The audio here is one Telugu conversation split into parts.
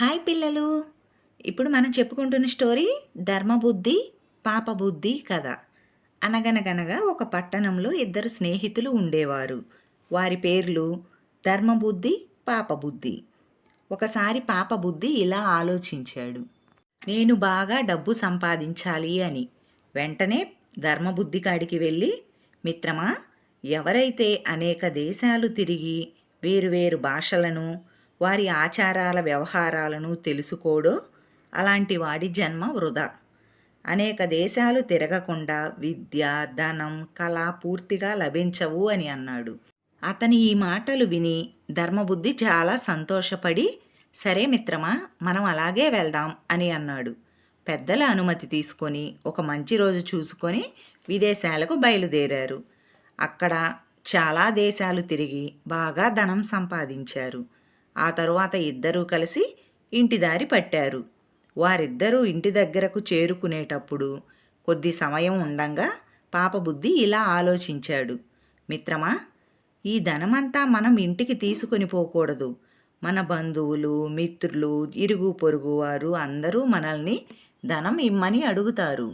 హాయ్ పిల్లలు. ఇప్పుడు మనం చెప్పుకుంటున్న స్టోరీ ధర్మబుద్ధి పాపబుద్ధి కథ. అనగనగనగా ఒక పట్టణంలో ఇద్దరు స్నేహితులు ఉండేవారు. వారి పేర్లు ధర్మబుద్ధి పాపబుద్ధి. ఒకసారి పాపబుద్ధి ఇలా ఆలోచించాడు. నేను బాగా డబ్బు సంపాదించాలి అని. వెంటనే ధర్మబుద్ధి కాడికి వెళ్ళి మిత్రమా ఎవరైతే అనేక దేశాలు తిరిగి వేరువేరు భాషలను వారి ఆచారాల వ్యవహారాలను తెలుసుకోడో. అలాంటి వాడి జన్మ వృధా. అనేక దేశాలు తిరగకుండా విద్య ధనం కళ పూర్తిగా లభించవు అని అన్నాడు. అతని ఈ మాటలు విని ధర్మబుద్ధి చాలా సంతోషపడి సరే మిత్రమా మనం అలాగే వెళ్దాం అని అన్నాడు. పెద్దల అనుమతి తీసుకొని ఒక మంచి రోజు చూసుకొని విదేశాలకు బయలుదేరారు. అక్కడ చాలా దేశాలు తిరిగి బాగా ధనం సంపాదించారు. ఆ తరువాత ఇద్దరూ కలిసి ఇంటి దారి పట్టారు. వారిద్దరూ ఇంటి దగ్గరకు చేరుకునేటప్పుడు కొద్ది సమయం ఉండంగా పాపబుద్ధి ఇలా ఆలోచించాడు. మిత్రమా ఈ ధనమంతా మనం ఇంటికి తీసుకొని పోకూడదు. మన బంధువులు మిత్రులు ఇరుగు పొరుగు వారు అందరూ మనల్ని ధనం ఇమ్మని అడుగుతారు.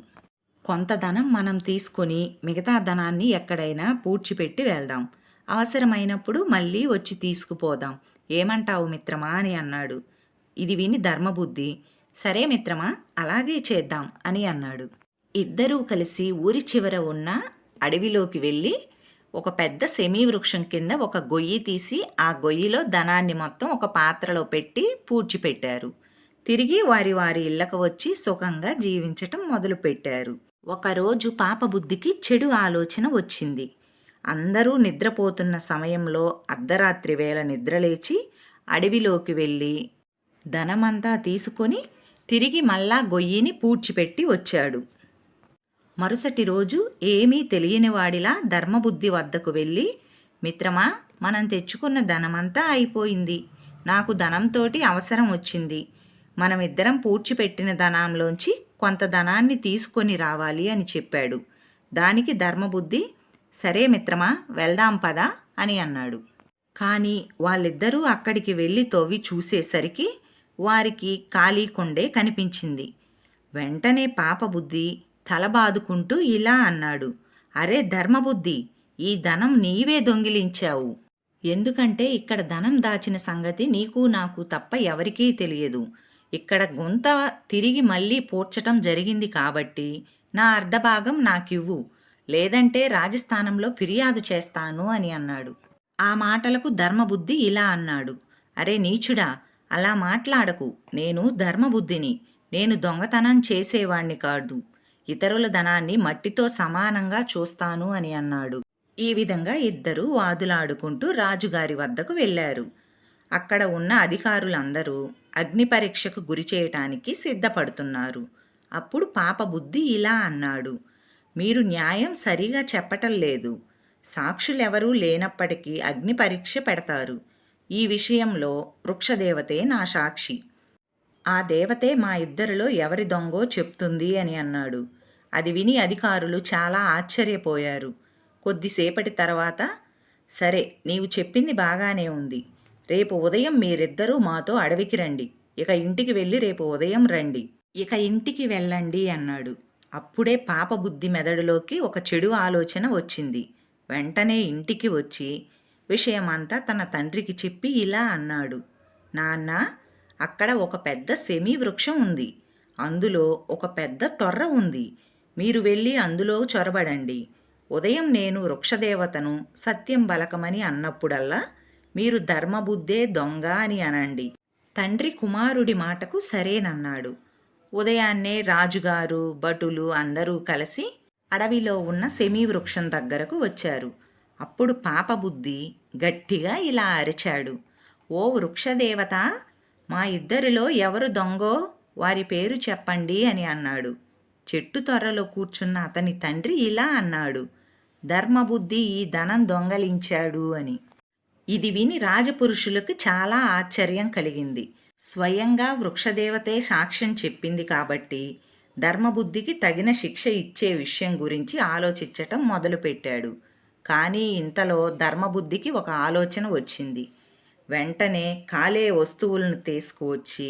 కొంత ధనం మనం తీసుకొని మిగతా ధనాన్ని ఎక్కడైనా పూడ్చిపెట్టి వెళ్దాం. అవసరమైనప్పుడు మళ్ళీ వచ్చి తీసుకుపోదాం. ఏమంటావు మిత్రమా అని అన్నాడు. ఇది విని ధర్మబుద్ధి. సరే మిత్రమా అలాగే చేద్దాం అని అన్నాడు. ఇద్దరూ కలిసి ఊరి చివర ఉన్న అడవిలోకి వెళ్ళి ఒక పెద్ద సెమీ వృక్షం కింద ఒక గొయ్యి తీసి ఆ గొయ్యిలో ధనాన్ని మొత్తం ఒక పాత్రలో పెట్టి పూడ్చిపెట్టారు. తిరిగి వారి వారి ఇళ్ళకు వచ్చి సుఖంగా జీవించటం మొదలుపెట్టారు. ఒకరోజు పాప బుద్ధికి చెడు ఆలోచన వచ్చింది. అందరూ నిద్రపోతున్న సమయంలో అర్ధరాత్రి వేళ నిద్రలేచి అడవిలోకి వెళ్ళి ధనమంతా తీసుకొని తిరిగి మళ్ళా గొయ్యిని పూడ్చిపెట్టి వచ్చాడు. మరుసటి రోజు ఏమీ తెలియనివాడిలా ధర్మబుద్ధి వద్దకు వెళ్ళి మిత్రమా మనం తెచ్చుకున్న ధనమంతా అయిపోయింది. నాకు ధనంతోటి అవసరం వచ్చింది. మనమిద్దరం పూడ్చిపెట్టిన ధనంలోంచి కొంత ధనాన్ని తీసుకొని రావాలి అని చెప్పాడు. దానికి ధర్మబుద్ధి సరే మిత్రమా వెళ్దాం పదా అని అన్నాడు. కానీ వాళ్ళిద్దరూ అక్కడికి వెళ్ళి తోవి చూసేసరికి వారికి ఖాళీ కొండే కనిపించింది. వెంటనే పాపబుద్ధి తల బాదుకుంటూ ఇలా అన్నాడు. అరే ధర్మబుద్ధి ఈ ధనం నీవే దొంగిలించావు. ఎందుకంటే ఇక్కడ ధనం దాచిన సంగతి నీకు నాకు తప్ప ఎవరికీ తెలియదు. ఇక్కడ గుంత తిరిగి మళ్ళీ పూడ్చటం జరిగింది కాబట్టి నా అర్ధభాగం నాకివ్వు. లేదంటే రాజస్థానంలో ఫిర్యాదు చేస్తాను అని అన్నాడు. ఆ మాటలకు ధర్మబుద్ధి ఇలా అన్నాడు. అరే నీచుడా అలా మాట్లాడకు. నేను ధర్మబుద్ధిని. నేను దొంగతనం చేసేవాణ్ణి కాదు. ఇతరుల ధనాన్ని మట్టితో సమానంగా చూస్తాను అని అన్నాడు. ఈ విధంగా ఇద్దరూ వాదులాడుకుంటూ రాజుగారి వద్దకు వెళ్ళారు. అక్కడ ఉన్న అధికారులందరూ అగ్ని పరీక్షకు గురి చేయటానికి సిద్ధపడుతున్నారు. అప్పుడు పాప బుద్ధి ఇలా అన్నాడు. మీరు న్యాయం సరిగా చెప్పటం లేదు. సాక్షులెవరూ లేనప్పటికీ అగ్ని పరీక్ష పెడతారు. ఈ విషయంలో వృక్షదేవతే నా సాక్షి. ఆ దేవతే మా ఇద్దరిలో ఎవరి దొంగో చెప్తుంది అని అన్నాడు. అది విని అధికారులు చాలా ఆశ్చర్యపోయారు. కొద్దిసేపటి తర్వాత సరే నీవు చెప్పింది బాగానే ఉంది. రేపు ఉదయం మీరిద్దరూ మాతో అడవికి రండి. ఇక ఇంటికి వెళ్ళి రేపు ఉదయం రండి. ఇక ఇంటికి వెళ్ళండి అన్నాడు. అప్పుడే పాప బుద్ధి మెదడులోకి ఒక చెడు ఆలోచన వచ్చింది. వెంటనే ఇంటికి వచ్చి విషయమంతా తన తండ్రికి చెప్పి ఇలా అన్నాడు. నాన్న అక్కడ ఒక పెద్ద సెమీ వృక్షం ఉంది. అందులో ఒక పెద్ద తొర్ర ఉంది. మీరు వెళ్ళి అందులో చొరబడండి. ఉదయం నేను వృక్షదేవతను సత్యం బలకమని అన్నప్పుడల్లా మీరు ధర్మబుద్ధే దొంగ అని అనండి. తండ్రి కుమారుడి మాటకు సరేనన్నాడు. ఉదయాన్నే రాజుగారు భటులు అందరూ కలిసి అడవిలో ఉన్న సెమీ వృక్షం దగ్గరకు వచ్చారు. అప్పుడు పాపబుద్ధి గట్టిగా ఇలా అరిచాడు. ఓ వృక్షదేవత మా ఇద్దరిలో ఎవరు దొంగో? వారి పేరు చెప్పండి అని అన్నాడు. చెట్టు త్వరలో కూర్చున్న అతని తండ్రి ఇలా అన్నాడు. ధర్మబుద్ధి ఈ ధనం దొంగలించాడు అని. ఇది విని రాజపురుషులకు చాలా ఆశ్చర్యం కలిగింది. స్వయంగా వృక్షదేవతే సాక్ష్యం చెప్పింది కాబట్టి ధర్మబుద్ధికి తగిన శిక్ష ఇచ్చే విషయం గురించి ఆలోచించటం మొదలుపెట్టాడు. కానీ ఇంతలో ధర్మబుద్ధికి ఒక ఆలోచన వచ్చింది. వెంటనే కాలే వస్తువులను తీసుకువచ్చి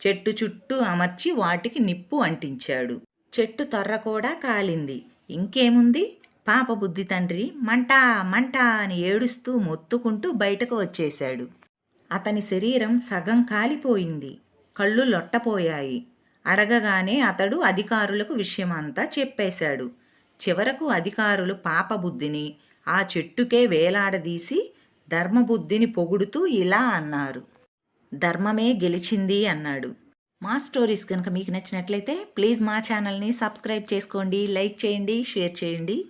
చెట్టు చుట్టూ అమర్చి వాటికి నిప్పు అంటించాడు. చెట్టు తొర్ర కూడా కాలింది. ఇంకేముంది? పాప బుద్ధి తండ్రి మంట మంట అని ఏడుస్తూ మొత్తుకుంటూ బయటకు వచ్చేశాడు. అతని శరీరం సగం కాలిపోయింది. కళ్ళు లొట్టపోయాయి. అడగగానే అతడు అధికారులకు విషయమంతా చెప్పేశాడు. చివరకు అధికారులు పాపబుద్ధిని ఆ చెట్టుకే వేలాడదీసి ధర్మబుద్ధిని పొగుడుతూ ఇలా అన్నారు. ధర్మమే గెలిచింది అన్నాడు. మా స్టోరీస్ కనుక మీకు నచ్చినట్లయితే ప్లీజ్ మా ఛానల్ని సబ్స్క్రైబ్ చేసుకోండి లైక్ చేయండి షేర్ చేయండి.